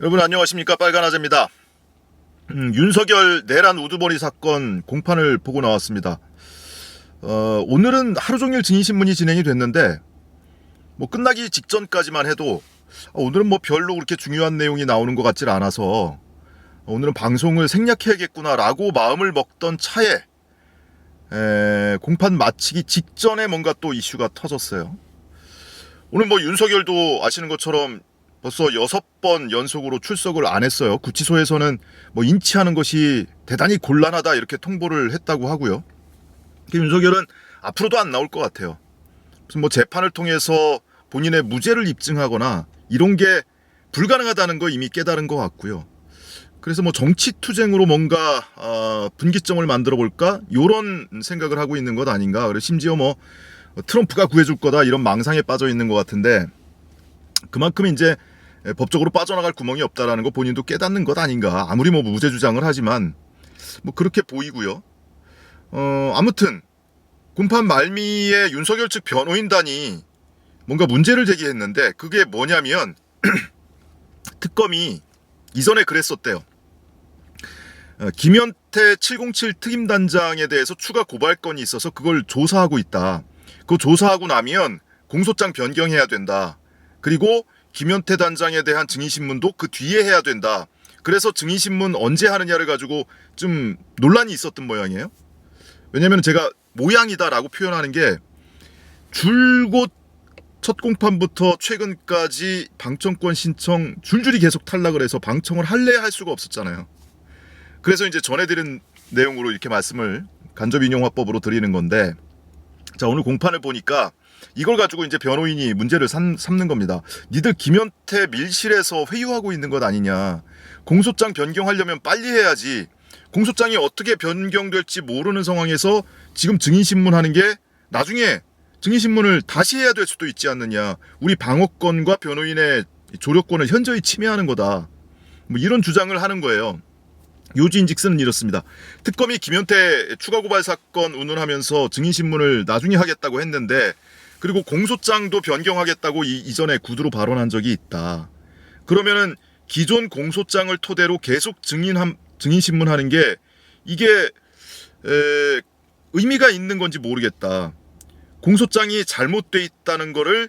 여러분 안녕하십니까 빨간아재입니다. 음, 윤석열 내란 우두머리 사건 공판을 보고 나왔습니다. 어, 오늘은 하루 종일 증인신문이 진행이 됐는데 뭐 끝나기 직전까지만 해도 아, 오늘은 뭐 별로 그렇게 중요한 내용이 나오는 것 같질 않아서 오늘은 방송을 생략해야겠구나라고 마음을 먹던 차에 에, 공판 마치기 직전에 뭔가 또 이슈가 터졌어요. 오늘 뭐 윤석열도 아시는 것처럼 벌써 여섯 번 연속으로 출석을 안 했어요. 구치소에서는 뭐 인치하는 것이 대단히 곤란하다 이렇게 통보를 했다고 하고요. 그 윤석열은 앞으로도 안 나올 것 같아요. 무슨 뭐 재판을 통해서 본인의 무죄를 입증하거나 이런 게 불가능하다는 거 이미 깨달은 것 같고요. 그래서 뭐 정치 투쟁으로 뭔가 어, 분기점을 만들어 볼까 이런 생각을 하고 있는 것 아닌가. 그리고 심지어 뭐 트럼프가 구해줄 거다 이런 망상에 빠져 있는 것 같은데 그만큼 이제 법적으로 빠져나갈 구멍이 없다라는 거 본인도 깨닫는 것 아닌가. 아무리 뭐 무죄 주장을 하지만 뭐 그렇게 보이고요. 어, 아무튼 공판 말미에 윤석열 측 변호인단이 뭔가 문제를 제기했는데 그게 뭐냐면 특검이 이전에 그랬었대요. 어, 김현태 707 특임단장에 대해서 추가 고발 건이 있어서 그걸 조사하고 있다. 그거 조사하고 나면 공소장 변경해야 된다. 그리고 김현태 단장에 대한 증인신문도 그 뒤에 해야 된다. 그래서 증인신문 언제 하느냐를 가지고 좀 논란이 있었던 모양이에요. 왜냐면 제가 모양이다라고 표현하는 게 줄곧 첫 공판부터 최근까지 방청권 신청 줄줄이 계속 탈락을 해서 방청을 할래 할 수가 없었잖아요. 그래서 이제 전해드린 내용으로 이렇게 말씀을 간접 인용화법으로 드리는 건데 자 오늘 공판을 보니까 이걸 가지고 이제 변호인이 문제를 삼, 삼는 겁니다. 니들 김현태 밀실에서 회유하고 있는 것 아니냐. 공소장 변경하려면 빨리 해야지. 공소장이 어떻게 변경될지 모르는 상황에서 지금 증인신문 하는 게 나중에 증인신문을 다시 해야 될 수도 있지 않느냐. 우리 방어권과 변호인의 조력권을 현저히 침해하는 거다. 뭐 이런 주장을 하는 거예요. 요지인직스는 이렇습니다. 특검이 김현태 추가 고발 사건 운운하면서 증인신문을 나중에 하겠다고 했는데 그리고 공소장도 변경하겠다고 이, 이전에 구두로 발언한 적이 있다. 그러면은 기존 공소장을 토대로 계속 증인 증인 신문하는 게 이게 에, 의미가 있는 건지 모르겠다. 공소장이 잘못돼 있다는 거를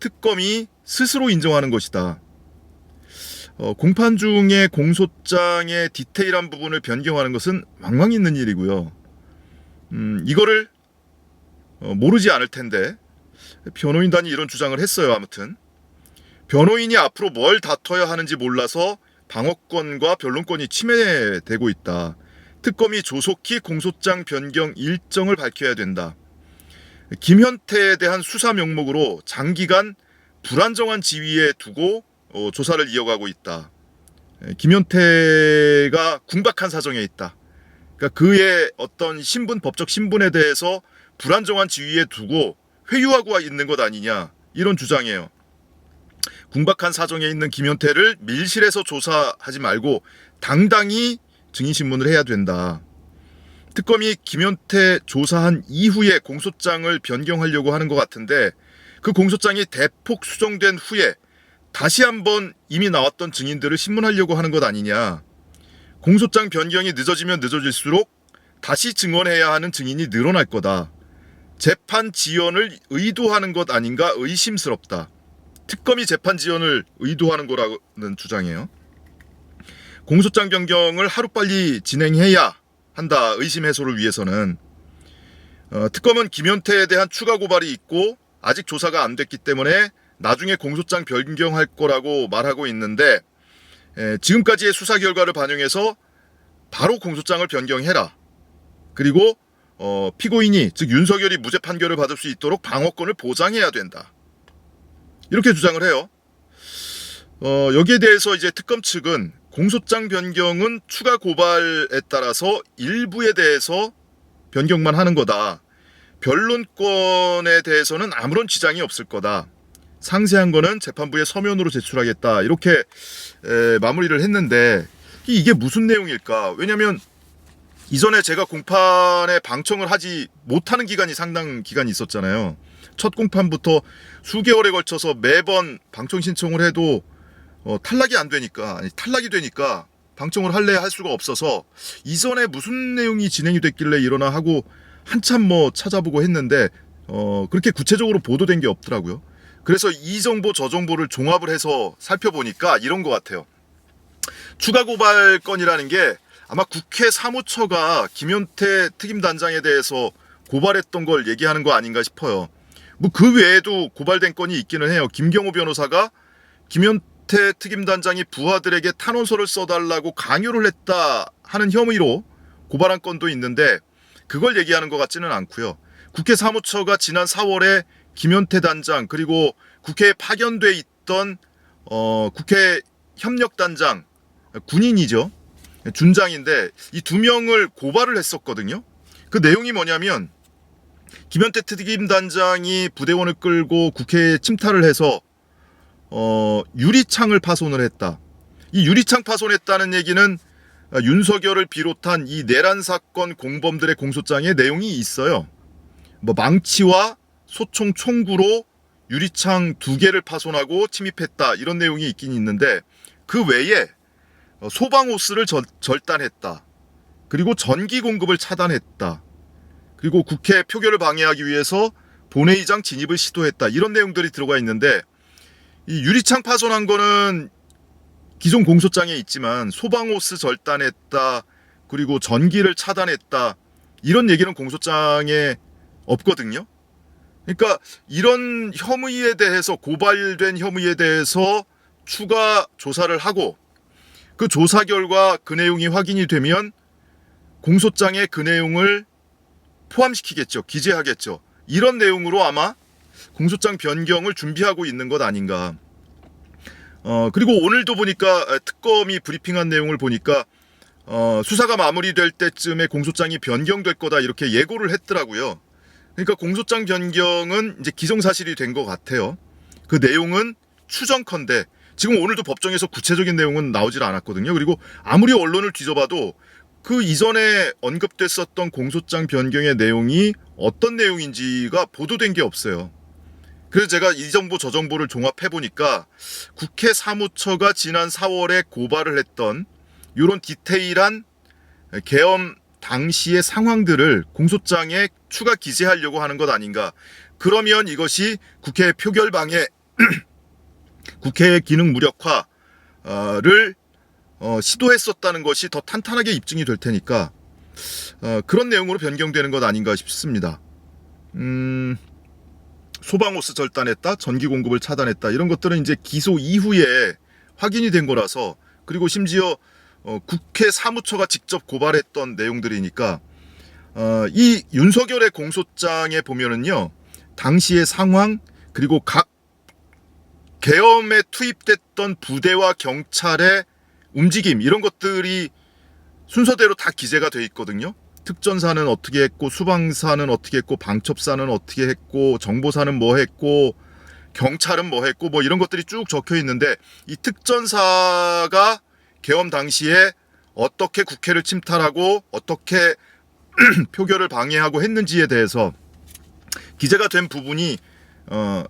특검이 스스로 인정하는 것이다. 어, 공판 중에 공소장의 디테일한 부분을 변경하는 것은 왕왕 있는 일이고요. 음, 이거를 어, 모르지 않을 텐데 변호인단이 이런 주장을 했어요. 아무튼 변호인이 앞으로 뭘 다퉈야 하는지 몰라서 방어권과 변론권이 침해되고 있다. 특검이 조속히 공소장 변경 일정을 밝혀야 된다. 김현태에 대한 수사 명목으로 장기간 불안정한 지위에 두고 어, 조사를 이어가고 있다. 김현태가 궁박한 사정에 있다. 그러니까 그의 어떤 신분, 법적 신분에 대해서 불안정한 지위에 두고 회유하고 있는 것 아니냐 이런 주장이에요. 궁박한 사정에 있는 김현태를 밀실에서 조사하지 말고 당당히 증인신문을 해야 된다. 특검이 김현태 조사한 이후에 공소장을 변경하려고 하는 것 같은데 그 공소장이 대폭 수정된 후에 다시 한번 이미 나왔던 증인들을 신문하려고 하는 것 아니냐. 공소장 변경이 늦어지면 늦어질수록 다시 증언해야 하는 증인이 늘어날 거다. 재판 지연을 의도하는 것 아닌가 의심스럽다. 특검이 재판 지연을 의도하는 거라는 주장이에요. 공소장 변경을 하루빨리 진행해야 한다. 의심 해소를 위해서는 어, 특검은 김현태에 대한 추가 고발이 있고 아직 조사가 안 됐기 때문에 나중에 공소장 변경할 거라고 말하고 있는데 에, 지금까지의 수사 결과를 반영해서 바로 공소장을 변경해라. 그리고 어, 피고인이 즉 윤석열이 무죄 판결을 받을 수 있도록 방어권을 보장해야 된다. 이렇게 주장을 해요. 어, 여기에 대해서 이제 특검 측은 공소장 변경은 추가 고발에 따라서 일부에 대해서 변경만 하는 거다. 변론권에 대해서는 아무런 지장이 없을 거다. 상세한 거는 재판부에 서면으로 제출하겠다. 이렇게 에, 마무리를 했는데 이게 무슨 내용일까? 왜냐하면 이전에 제가 공판에 방청을 하지 못하는 기간이 상당 기간이 있었잖아요. 첫 공판부터 수개월에 걸쳐서 매번 방청 신청을 해도 어, 탈락이 안 되니까 아니 탈락이 되니까 방청을 할래 할 수가 없어서 이전에 무슨 내용이 진행이 됐길래 이러나 하고 한참 뭐 찾아보고 했는데 어 그렇게 구체적으로 보도된 게 없더라고요. 그래서 이 정보 저 정보를 종합을 해서 살펴보니까 이런 것 같아요. 추가 고발 건이라는 게 아마 국회 사무처가 김현태 특임단장에 대해서 고발했던 걸 얘기하는 거 아닌가 싶어요. 뭐 그 외에도 고발된 건이 있기는 해요. 김경호 변호사가 김현태 특임단장이 부하들에게 탄원서를 써달라고 강요를 했다 하는 혐의로 고발한 건도 있는데 그걸 얘기하는 것 같지는 않고요. 국회 사무처가 지난 4월에 김현태 단장 그리고 국회에 파견돼 있던 어, 국회 협력단장 군인이죠. 준장인데 이 두 명을 고발을 했었거든요. 그 내용이 뭐냐면 김현태 특임단장이 부대원을 끌고 국회에 침탈을 해서 어, 유리창을 파손을 했다. 이 유리창 파손했다는 얘기는 어, 윤석열을 비롯한 이 내란 사건 공범들의 공소장에 내용이 있어요. 뭐 망치와 소총 총구로 유리창 두 개를 파손하고 침입했다 이런 내용이 있긴 있는데 그 외에 어, 소방 호스를 절, 절단했다. 그리고 전기 공급을 차단했다. 그리고 국회 표결을 방해하기 위해서 본회의장 진입을 시도했다. 이런 내용들이 들어가 있는데 이 유리창 파손한 거는 기존 공소장에 있지만 소방 호스 절단했다. 그리고 전기를 차단했다. 이런 얘기는 공소장에 없거든요. 그러니까 이런 혐의에 대해서 고발된 혐의에 대해서 추가 조사를 하고 그 조사 결과 그 내용이 확인이 되면 공소장에 그 내용을 포함시키겠죠. 기재하겠죠. 이런 내용으로 아마 공소장 변경을 준비하고 있는 것 아닌가. 어, 그리고 오늘도 보니까 특검이 브리핑한 내용을 보니까 어, 수사가 마무리될 때쯤에 공소장이 변경될 거다 이렇게 예고를 했더라고요. 그러니까 공소장 변경은 이제 기정사실이 된 것 같아요. 그 내용은 추정컨대 지금 오늘도 법정에서 구체적인 내용은 나오질 않았거든요. 그리고 아무리 언론을 뒤져봐도 그 이전에 언급됐었던 공소장 변경의 내용이 어떤 내용인지가 보도된 게 없어요. 그래서 제가 이 정보 저 정보를 종합해 보니까 국회 사무처가 지난 4월에 고발을 했던 이런 디테일한 계엄 당시의 상황들을 공소장에 추가 기재하려고 하는 것 아닌가. 그러면 이것이 국회 표결 방해, 국회의 기능 무력화를 어, 시도했었다는 것이 더 탄탄하게 입증이 될 테니까 어, 그런 내용으로 변경되는 것 아닌가 싶습니다. 음, 소방호스 절단했다, 전기 공급을 차단했다 이런 것들은 이제 기소 이후에 확인이 된 거라서 그리고 심지어 어, 국회 사무처가 직접 고발했던 내용들이니까 어, 이 윤석열의 공소장에 보면은요 당시의 상황 그리고 각 계엄에 투입됐던 부대와 경찰의 움직임 이런 것들이 순서대로 다 기재가 돼 있거든요. 특전사는 어떻게 했고 수방사는 어떻게 했고 방첩사는 어떻게 했고 정보사는 뭐 했고 경찰은 뭐 했고 뭐 이런 것들이 쭉 적혀 있는데 이 특전사가 계엄 당시에 어떻게 국회를 침탈하고 어떻게 표결을 방해하고 했는지에 대해서 기재가 된 부분이 어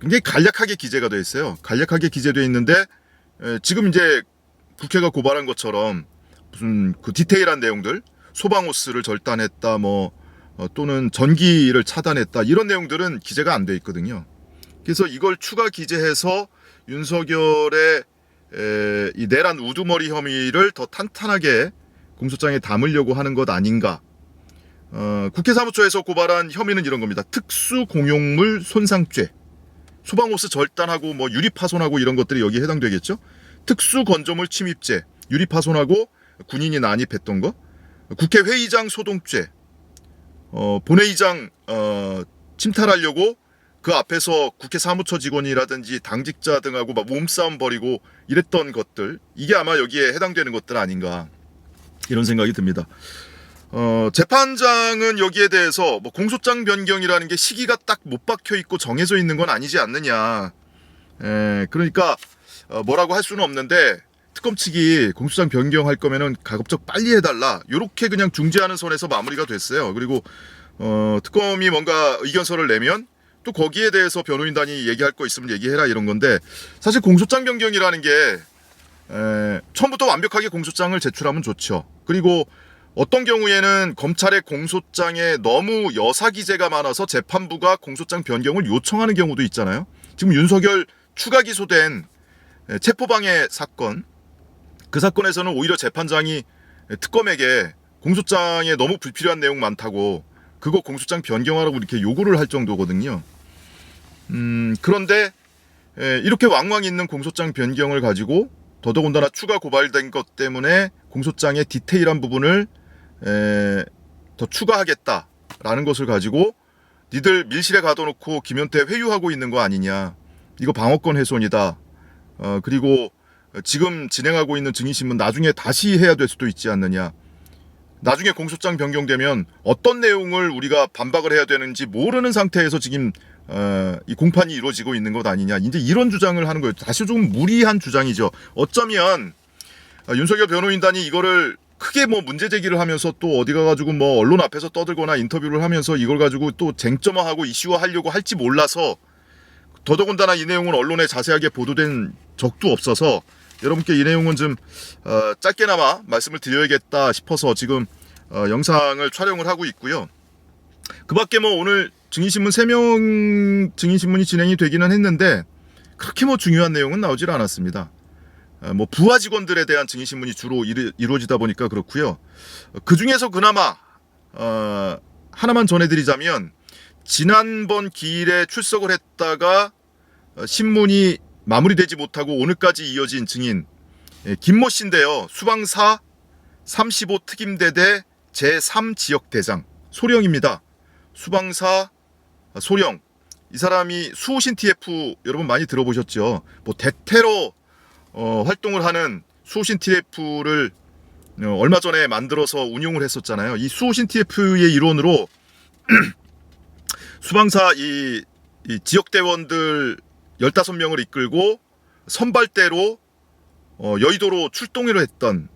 굉장히 간략하게 기재가 돼 있어요. 간략하게 기재되어 있는데 에, 지금 이제 국회가 고발한 것처럼 무슨 그 디테일한 내용들 소방호스를 절단했다 뭐 어, 또는 전기를 차단했다 이런 내용들은 기재가 안 돼 있거든요. 그래서 이걸 추가 기재해서 윤석열의 에, 이 내란 우두머리 혐의를 더 탄탄하게 공소장에 담으려고 하는 것 아닌가. 어, 국회 사무처에서 고발한 혐의는 이런 겁니다. 특수 공용물 손상죄. 소방호스 절단하고 뭐 유리 파손하고 이런 것들이 여기에 해당되겠죠. 특수 건조물 침입죄, 유리 파손하고 군인이 난입했던 거, 국회 회의장 소동죄, 어, 본회의장 어, 침탈하려고 그 앞에서 국회 사무처 직원이라든지 당직자 등하고 막 몸싸움 벌이고 이랬던 것들 이게 아마 여기에 해당되는 것들 아닌가 이런 생각이 듭니다. 어, 재판장은 여기에 대해서 뭐 공소장 변경이라는 게 시기가 딱 못 박혀 있고 정해져 있는 건 아니지 않느냐. 에, 그러니까 어, 뭐라고 할 수는 없는데 특검 측이 공소장 변경할 거면은 가급적 빨리 해달라. 요렇게 그냥 중재하는 선에서 마무리가 됐어요. 그리고 어, 특검이 뭔가 의견서를 내면 또 거기에 대해서 변호인단이 얘기할 거 있으면 얘기해라 이런 건데 사실 공소장 변경이라는 게 에, 처음부터 완벽하게 공소장을 제출하면 좋죠. 그리고 어떤 경우에는 검찰의 공소장에 너무 여사 기재가 많아서 재판부가 공소장 변경을 요청하는 경우도 있잖아요. 지금 윤석열 추가 기소된 에, 체포방해 사건 그 사건에서는 오히려 재판장이 특검에게 공소장에 너무 불필요한 내용 많다고 그거 공소장 변경하라고 이렇게 요구를 할 정도거든요. 음, 그런데 에, 이렇게 왕왕 있는 공소장 변경을 가지고 더더군다나 추가 고발된 것 때문에 공소장의 디테일한 부분을 에, 더 추가하겠다라는 것을 가지고 니들 밀실에 가둬놓고 김현태 회유하고 있는 거 아니냐. 이거 방어권 훼손이다. 어, 그리고 지금 진행하고 있는 증인신문 나중에 다시 해야 될 수도 있지 않느냐. 나중에 공소장 변경되면 어떤 내용을 우리가 반박을 해야 되는지 모르는 상태에서 지금 어, 이 공판이 이루어지고 있는 것 아니냐. 이제 이런 주장을 하는 거예요. 다시 좀 무리한 주장이죠. 어쩌면 어, 윤석열 변호인단이 이거를 크게 뭐 문제 제기를 하면서 또 어디 가 가지고 뭐 언론 앞에서 떠들거나 인터뷰를 하면서 이걸 가지고 또 쟁점화하고 이슈화하려고 할지 몰라서 더더군다나 이 내용은 언론에 자세하게 보도된 적도 없어서 여러분께 이 내용은 좀 어, 짧게나마 말씀을 드려야겠다 싶어서 지금 어, 영상을 촬영을 하고 있고요. 그밖에 뭐 오늘 증인신문 3명 증인신문이 진행이 되기는 했는데 그렇게 뭐 중요한 내용은 나오질 않았습니다. 어, 뭐 부하 직원들에 대한 증인신문이 주로 이루, 이루어지다 보니까 그렇고요. 그 중에서 그나마 어, 하나만 전해드리자면 지난번 기일에 출석을 했다가 어, 신문이 마무리되지 못하고 오늘까지 이어진 증인 예, 김모 씨인데요. 수방사 35 특임대대 제3 지역대장 소령입니다. 수방사 아, 소령 이 사람이 수호신 TF 여러분 많이 들어보셨죠? 뭐 대테러 어, 활동을 하는 수호신 TF를 어, 얼마 전에 만들어서 운용을 했었잖아요. 이 수호신 TF의 일원으로 수방사 이, 이 지역 대원들 15명을 이끌고 선발대로 어, 여의도로 출동을 했던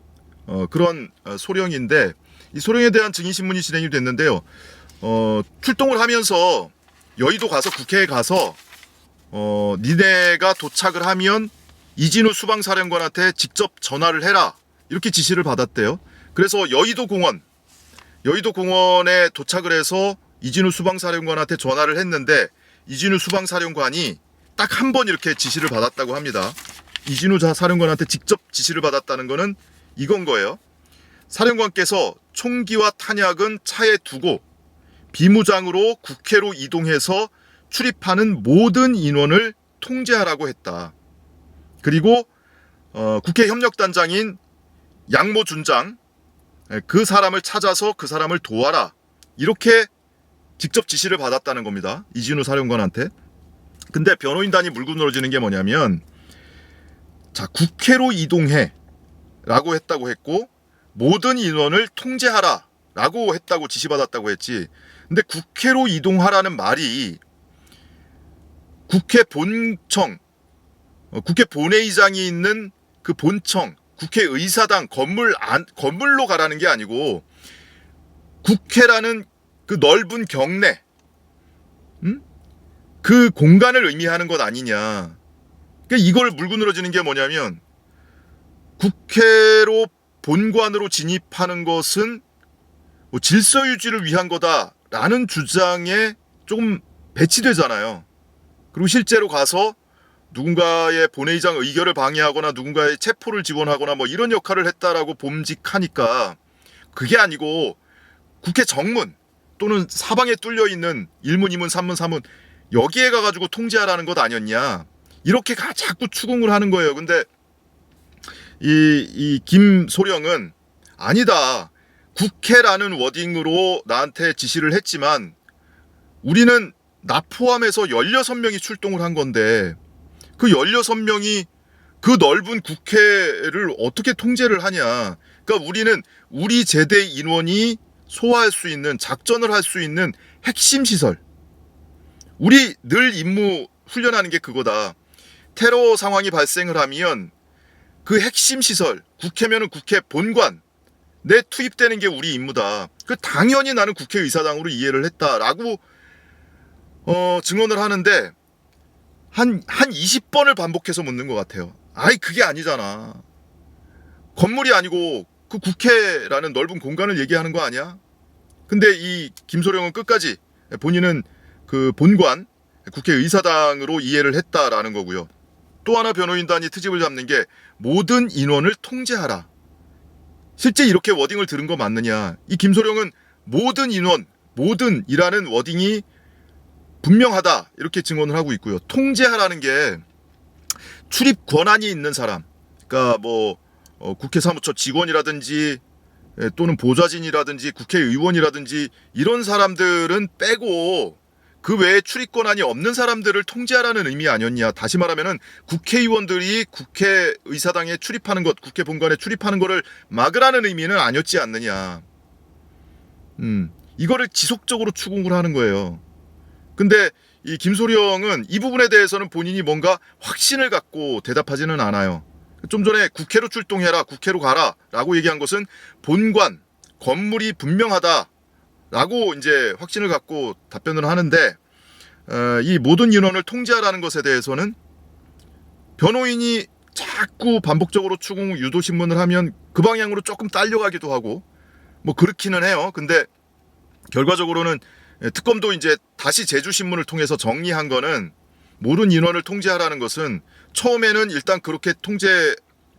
어, 그런 어, 소령인데 이 소령에 대한 증인 신문이 진행이 됐는데요. 어, 출동을 하면서 여의도 가서 국회에 가서 어, 니네가 도착을 하면 이진우 수방사령관한테 직접 전화를 해라 이렇게 지시를 받았대요. 그래서 여의도 공원 여의도 공원에 도착을 해서 이진우 수방사령관한테 전화를 했는데 이진우 수방사령관이 딱 한 번 이렇게 지시를 받았다고 합니다. 이진우 자 사령관한테 직접 지시를 받았다는 거는 이건 거예요. 사령관께서 총기와 탄약은 차에 두고 비무장으로 국회로 이동해서 출입하는 모든 인원을 통제하라고 했다. 그리고 어, 국회 협력단장인 양모 준장 예, 그 사람을 찾아서 그 사람을 도와라 이렇게 직접 지시를 받았다는 겁니다. 이진우 사령관한테. 근데 변호인단이 물고 늘어지는 게 뭐냐면 자 국회로 이동해 라고 했다고 했고 모든 인원을 통제하라 라고 했다고 지시받았다고 했지 근데 국회로 이동하라는 말이 국회 본청 어, 국회 본회의장이 있는 그 본청 국회의사당 건물 안 건물로 가라는 게 아니고 국회라는 그 넓은 경내 음? 그 공간을 의미하는 것 아니냐 그러니까 이걸 물고 늘어지는 게 뭐냐면 국회로 본관으로 진입하는 것은 뭐 질서 유지를 위한 거다 라는 주장에 조금 배치되잖아요. 그리고 실제로 가서 누군가의 본회의장 의결을 방해하거나 누군가의 체포를 지원하거나 뭐 이런 역할을 했다라고 봄직하니까 그게 아니고 국회 정문 또는 사방에 뚫려 있는 1문, 2문, 3문, 4문 여기에 가가지고 통제하라는 것 아니었냐 이렇게 가 자꾸 추궁을 하는 거예요. 근데 이, 이 김소령은 아니다. 국회라는 워딩으로 나한테 지시를 했지만 우리는 나 포함해서 16명이 출동을 한 건데 그 16명이 그 넓은 국회를 어떻게 통제를 하냐. 그러니까 우리는 우리 제대 인원이 소화할 수 있는 작전을 할 수 있는 핵심 시설. 우리 늘 임무 훈련하는 게 그거다. 테러 상황이 발생을 하면 그 핵심 시설, 국회면은 국회 본관, 내 투입되는 게 우리 임무다. 그 당연히 나는 국회의사당으로 이해를 했다라고 어, 증언을 하는데 한, 한 20번을 반복해서 묻는 것 같아요. 아이, 그게 아니잖아. 건물이 아니고 그 국회라는 넓은 공간을 얘기하는 거 아니야? 근데 이 김소령은 끝까지 본인은 그 본관 국회의사당으로 이해를 했다라는 거고요. 또 하나 변호인단이 트집을 잡는 게 모든 인원을 통제하라. 실제 이렇게 워딩을 들은 거 맞느냐? 이 김소령은 모든 인원, 모든 이라는 워딩이 분명하다 이렇게 증언을 하고 있고요. 통제하라는 게 출입 권한이 있는 사람, 그러니까 뭐 어, 국회 사무처 직원이라든지 예, 또는 보좌진이라든지 국회의원이라든지 이런 사람들은 빼고 그 외에 출입 권한이 없는 사람들을 통제하라는 의미 아니었냐. 다시 말하면은 국회의원들이 국회의사당에 출입하는 것, 국회 본관에 출입하는 것을 막으라는 의미는 아니었지 않느냐. 음, 이거를 지속적으로 추궁을 하는 거예요. 근데 이 김소령은 이 부분에 대해서는 본인이 뭔가 확신을 갖고 대답하지는 않아요. 좀 전에 국회로 출동해라, 국회로 가라 라고 얘기한 것은 본관, 건물이 분명하다 라고 이제 확신을 갖고 답변을 하는데, 어, 이 모든 인원을 통제하라는 것에 대해서는 변호인이 자꾸 반복적으로 추궁 유도 신문을 하면 그 방향으로 조금 딸려가기도 하고, 뭐 그렇기는 해요. 근데 결과적으로는 특검도 이제 다시 제주 신문을 통해서 정리한 거는 모든 인원을 통제하라는 것은 처음에는 일단 그렇게 통제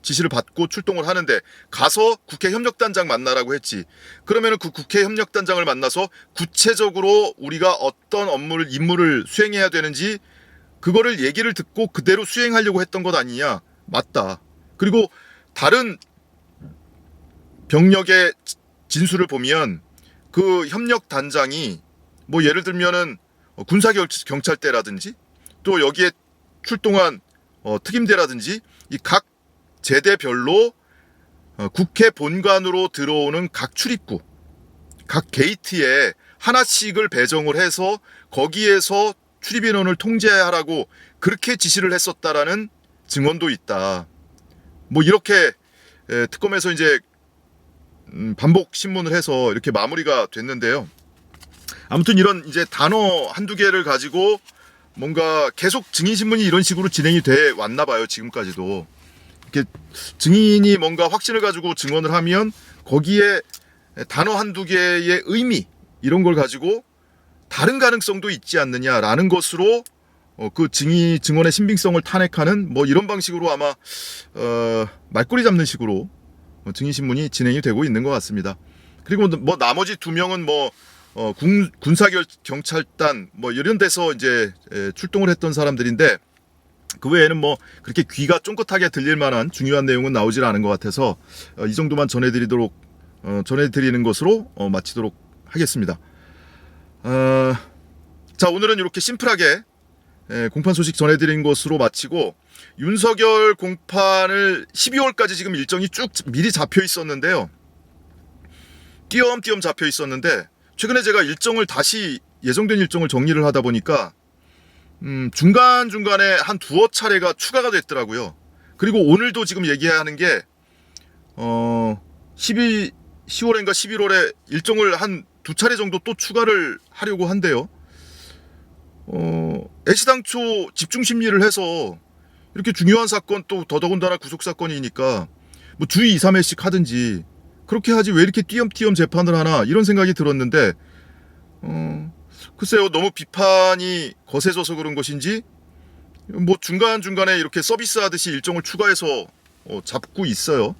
지시를 받고 출동을 하는데 가서 국회 협력단장 만나라고 했지. 그러면은 그 국회 협력단장을 만나서 구체적으로 우리가 어떤 업무를 임무를 수행해야 되는지 그거를 얘기를 듣고 그대로 수행하려고 했던 것 아니냐? 맞다. 그리고 다른 병력의 진술을 보면 그 협력 단장이 뭐 예를 들면은 군사 경찰대라든지 또 여기에 출동한 어, 특임대라든지 이 각 제대별로 어, 국회 본관으로 들어오는 각 출입구, 각 게이트에 하나씩을 배정을 해서 거기에서 출입 인원을 통제하라고 그렇게 지시를 했었다라는 증언도 있다. 뭐 이렇게 에, 특검에서 이제 음, 반복 신문을 해서 이렇게 마무리가 됐는데요. 아무튼 이런 이제 단어 한두 개를 가지고 뭔가 계속 증인 신문이 이런 식으로 진행이 돼 왔나 봐요 지금까지도 이렇게 증인이 뭔가 확신을 가지고 증언을 하면 거기에 단어 한두 개의 의미 이런 걸 가지고 다른 가능성도 있지 않느냐라는 것으로 어, 그 증인 증언의 신빙성을 탄핵하는 뭐 이런 방식으로 아마 어, 말꼬리 잡는 식으로 어, 증인 신문이 진행이 되고 있는 것 같습니다. 그리고 뭐 나머지 두 명은 뭐 어, 군, 군사결 경찰단 뭐 이런 데서 이제 에, 출동을 했던 사람들인데 그 외에는 뭐 그렇게 귀가 쫑긋하게 들릴 만한 중요한 내용은 나오질 않은 것 같아서 어, 이 정도만 전해드리도록 어, 전해드리는 것으로 어, 마치도록 하겠습니다. 어, 자 오늘은 이렇게 심플하게 에, 공판 소식 전해드린 것으로 마치고 윤석열 공판을 12월까지 지금 일정이 쭉 미리 잡혀 있었는데요. 띄엄띄엄 잡혀 있었는데 최근에 제가 일정을 다시 예정된 일정을 정리를 하다 보니까 음, 중간중간에 한 두어 차례가 추가가 됐더라고요. 그리고 오늘도 지금 얘기하는 게 어, 12 10월인가 11월에 일정을 한 두 차례 정도 또 추가를 하려고 한대요. 어, 애시당초 집중 심리를 해서 이렇게 중요한 사건 또 더더군다나 구속 사건이니까 뭐 주의 2, 3회씩 하든지 그렇게 하지 왜 이렇게 띄엄띄엄 재판을 하나 이런 생각이 들었는데 어, 글쎄요 너무 비판이 거세져서 그런 것인지 뭐 중간중간에 이렇게 서비스 하듯이 일정을 추가해서 어, 잡고 있어요.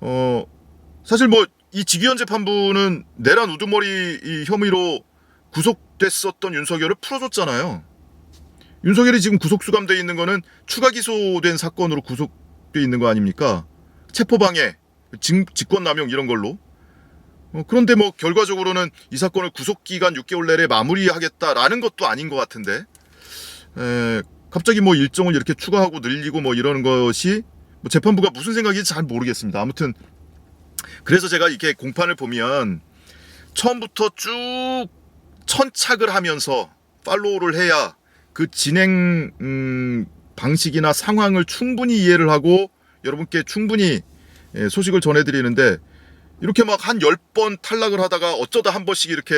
어, 사실 뭐이 지기현 재판부는 내란 우두머리 이 혐의로 구속됐었던 윤석열을 풀어줬잖아요. 윤석열이 지금 구속 수감돼 있는 거는 추가 기소된 사건으로 구속돼 있는 거 아닙니까? 체포방해 직권남용 이런 걸로. 어, 그런데 뭐 결과적으로는 이 사건을 구속기간 6개월 내에 마무리하겠다라는 것도 아닌 것 같은데 에, 갑자기 뭐 일정을 이렇게 추가하고 늘리고 뭐 이러는 것이 뭐 재판부가 무슨 생각인지 잘 모르겠습니다. 아무튼 그래서 제가 이렇게 공판을 보면 처음부터 쭉 천착을 하면서 팔로우를 해야 그 진행 음, 방식이나 상황을 충분히 이해를 하고 여러분께 충분히 예, 소식을 전해드리는데 이렇게 막 한 10번 탈락을 하다가 어쩌다 한 번씩 이렇게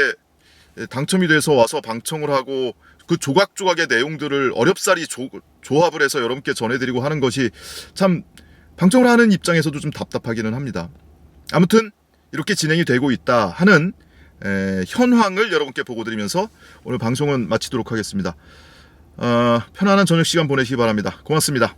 예, 당첨이 돼서 와서 방청을 하고 그 조각조각의 내용들을 어렵사리 조, 조합을 해서 여러분께 전해드리고 하는 것이 참 방송을 하는 입장에서도 좀 답답하기는 합니다. 아무튼 이렇게 진행이 되고 있다 하는 에, 현황을 여러분께 보고 드리면서 오늘 방송은 마치도록 하겠습니다. 어, 편안한 저녁 시간 보내시기 바랍니다. 고맙습니다.